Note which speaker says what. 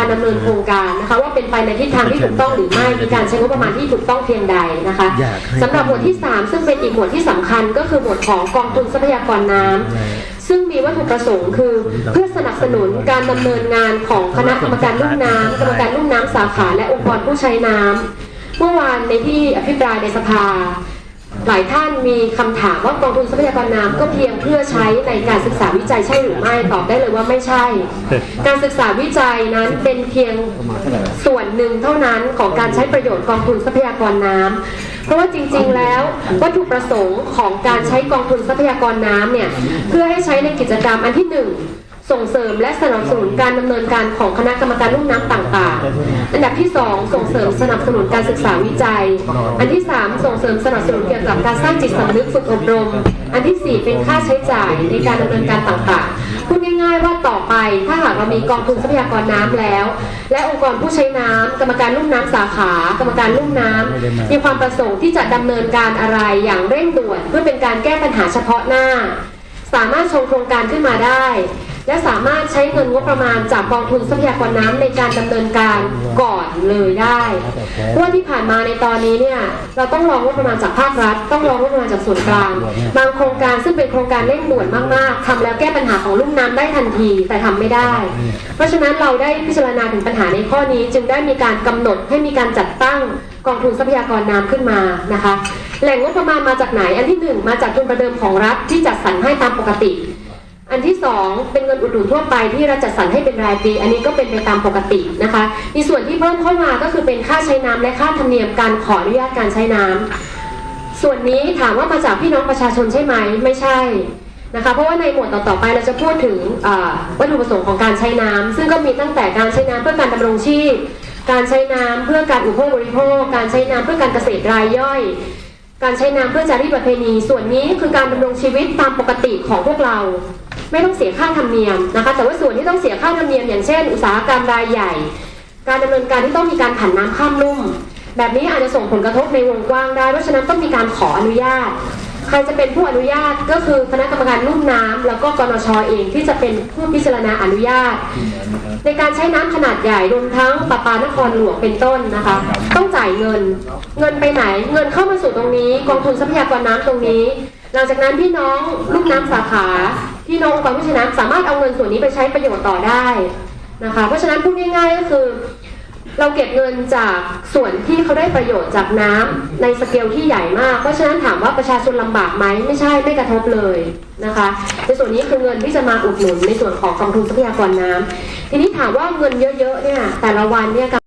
Speaker 1: การดำเนินโครงการนะคะว่าเป็นไปในทิศทางที่ถูกต้องหรือไม่มีการใช้งบประมาณที่ถูกต้องเพียงใดนะคะ
Speaker 2: อยากให้
Speaker 1: สำหรับหมวดที่ 3 ซึ่งเป็นอีกหมวดที่สำคัญก็คือหมวดของกองทุนทรัพยากรน้ำซึ่งมีวัตถุประสงค์คือ เพื่อสนับสนุนการดำเนินงานของคณะกรรมการลุ่มน้ำกรรมการลุ่มน้ำสาขาและองค์กรผู้ใช้น้ำเมื่อวานในที่อภิปรายในสภา หลายท่านมีคำถามว่ากองทุนทรัพยากรน้ำก็เพียงเพื่อใช้ในการศึกษาวิจัยใช่หรือไม่ตอบได้เลยว่าไม่ใช่ การศึกษาวิจัยนั้นเป็นเพียงส่วนหนึ่งเท่านั้นของการใช้ประโยชน์กองทุนทรัพยากรน้ำเพราะว่าจริงๆแล้ววัตถุประสงค์ของการใช้กองทุนทรัพยากรน้ำเนี่ยเพื่อให้ใช้ในกิจกรรมอันที่หนึ่งส่งเสริมและสนับสนุนการดำเนินการของคณะกรรมการลุ่มน้ำต่างๆ อันดับที่ 2 ส่งเสริมสนับสนุนการศึกษาวิจัย อันที่ 3 ส่งเสริมสนับสนุนเกี่ยวกับการสร้างจิตสำนึกฝึกอบรม อันทีสี่ 4 เป็นค่าใช้จ่ายในการดำเนินการต่างๆ พูดง่ายๆว่าต่อไปถ้าหากเรามีกองทุนทรัพยากรน้ำแล้ว และองค์กรผู้ใช้น้ำกรรมการลุ่มน้ำสาขา กรรมการลุ่มน้ำมีความประสงค์ที่จะดำเนินการอะไรอย่างเร่งด่วน เพื่อเป็นการแก้ปัญหาเฉพาะหน้า สามารถชงโครงการขึ้นมาได้ และสามารถใช้เงินงบประมาณจากกองทุนทรัพยากรน้ำในการดำเนินการก่อนเลยได้เพราะว่าที่ผ่านมาในตอนนี้เนี่ยเราต้องรองงบประมาณจากภาครัฐ ต้องรองงบประมาณจากส่วนกลางบางโครงการซึ่งเป็นโครงการเร่งด่วนมากๆทำแล้วแก้ปัญหาของลุ่มน้ำได้ทันทีแต่ทำไม่ได้ เพราะฉะนั้นเราได้พิจารณาถึงปัญหาในข้อนี้ จึงได้มีการกำหนดให้มีการจัดตั้งกองทุนทรัพยากรน้ำขึ้นมานะคะ แหล่งงบประมาณมาจากไหนอันที่หนึ่งมาจากทุนประเดิมของรัฐที่จัดสรรให้ตามปกติ อันที่สองเป็นเงินอุดหนุนทั่วไปที่รัฐจัดสรรให้เป็นรายปี อันนี้ก็เป็นไปตามปกตินะคะมีส่วนที่เพิ่มเข้ามาก็คือเป็นค่าใช้น้ำและค่าธรรมเนียมการขออนุญาตการใช้น้ำส่วนนี้ถามว่ามาจากพี่น้องประชาชนใช่ไหมไม่ใช่นะคะเพราะว่าในหมวดต่อๆไปเราจะพูดถึงวัตถุประสงค์ของการใช้น้ำซึ่งก็มีตั้งแต่การใช้น้ำเพื่อการดำรงชีพ การใช้น้ำเพื่อการอุปโภคบริโภค การใช้น้ำเพื่อการเกษตรรายย่อยการใช้น้ำเพื่อจารีตประเพณี ส่วนนี้คือการดำรงชีวิตตามปกติของพวกเรา ไม่ต้องเสียค่าธรรมเนียมนะคะ แต่ว่าส่วนที่ต้องเสียค่าธรรมเนียม อย่างเช่น อุตสาหกรรมรายใหญ่ การดำเนินการที่ต้องมีการผันน้ำข้ามลุ่ม แบบนี้อาจจะส่งผลกระทบในวงกว้างได้ เพราะฉะนั้นต้องมีการขออนุญาต ใครจะเป็นผู้อนุญาตก็คือคณะกรรมการลุ่มน้ำแล้วก็กนชอเองที่จะเป็นผู้พิจารณาอนุญาต ในการใช้น้ำขนาดใหญ่รวมทั้งประปานครหลวงเป็นต้นนะคะ ต้องจ่ายเงิน เงินไปไหน เงินเข้ามาสู่ตรงนี้ กองทุนทรัพยากรน้ำตรงนี้ หลังจากนั้นพี่น้องลูกน้ำสาขา พี่น้ององค์กรผู้ช้น้ำสามารถเอาเงินส่วนนี้ไปใช้ประโยชน์ต่อได้นะคะ เพราะฉะนั้นพูดง่ายๆก็คือ เราเก็บเงินจากส่วนที่เขาได้ประโยชน์จากน้ำในสเกลที่ใหญ่มาก เพราะฉะนั้นถามว่าประชาชนลำบากไหมไม่ใช่ไม่กระทบเลยนะคะ ในส่วนนี้คือเงินที่จะมาอุดหนุนในส่วนของกองทุนทรัพยากรน้ำทีนี้ถามว่าเงินเยอะๆเนี่ยแต่ละวันเนี่ย